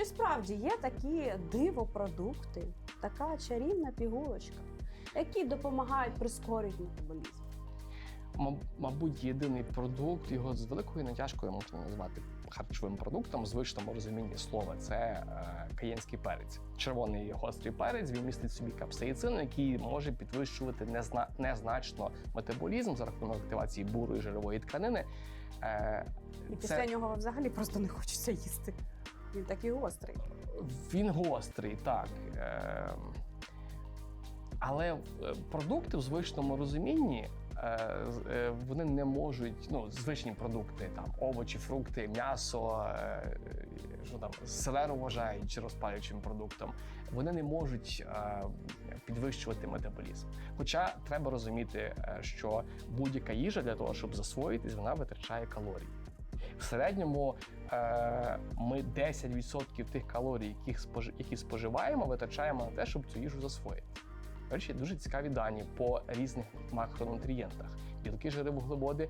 Чи справді є такі дивопродукти, така чарівна пігулочка, які допомагають прискорити метаболізм? Мабуть, єдиний продукт, його з великою натяжкою можна назвати харчовим продуктом в звичному розумінні слова. Це е, каєнський перець. Червоний гострий перець він містить собі капсаїцин, який може підвищувати незна- незначно метаболізм за рахунок активації бурої жирової тканини. Е, І після нього взагалі просто не хочеться їсти. Він такий гострий. Він гострий, так. Е, але е, продукти в звичному розумінні. е, Вони не можуть, ну, звичні продукти, там овочі, фрукти, м'ясо, що там селеру вважають чи розпалюючим продуктом. Вони не можуть підвищувати метаболізм. Хоча треба розуміти, що будь-яка їжа для того, щоб засвоїтись, вона витрачає калорії. В середньому е, ми 10% тих калорій, яких спожи, які споживаємо, витрачаємо на те, щоб цю їжу засвоїти. Речі, дуже цікаві дані по різних макронутрієнтах. Білки, жири, вуглеводи,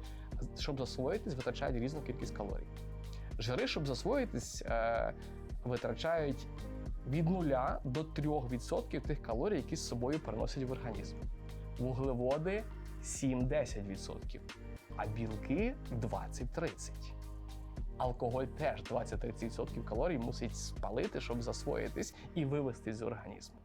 щоб засвоїтись, витрачають різну кількість калорій. Жири, щоб засвоїтись, е, витрачають від 0 до 3% тих калорій, які з собою переносять в організм. Вуглеводи 7-10%, а білки 20-30%. Алкоголь теж 20-30% калорій мусить спалити, щоб засвоїтись і вивести з організму.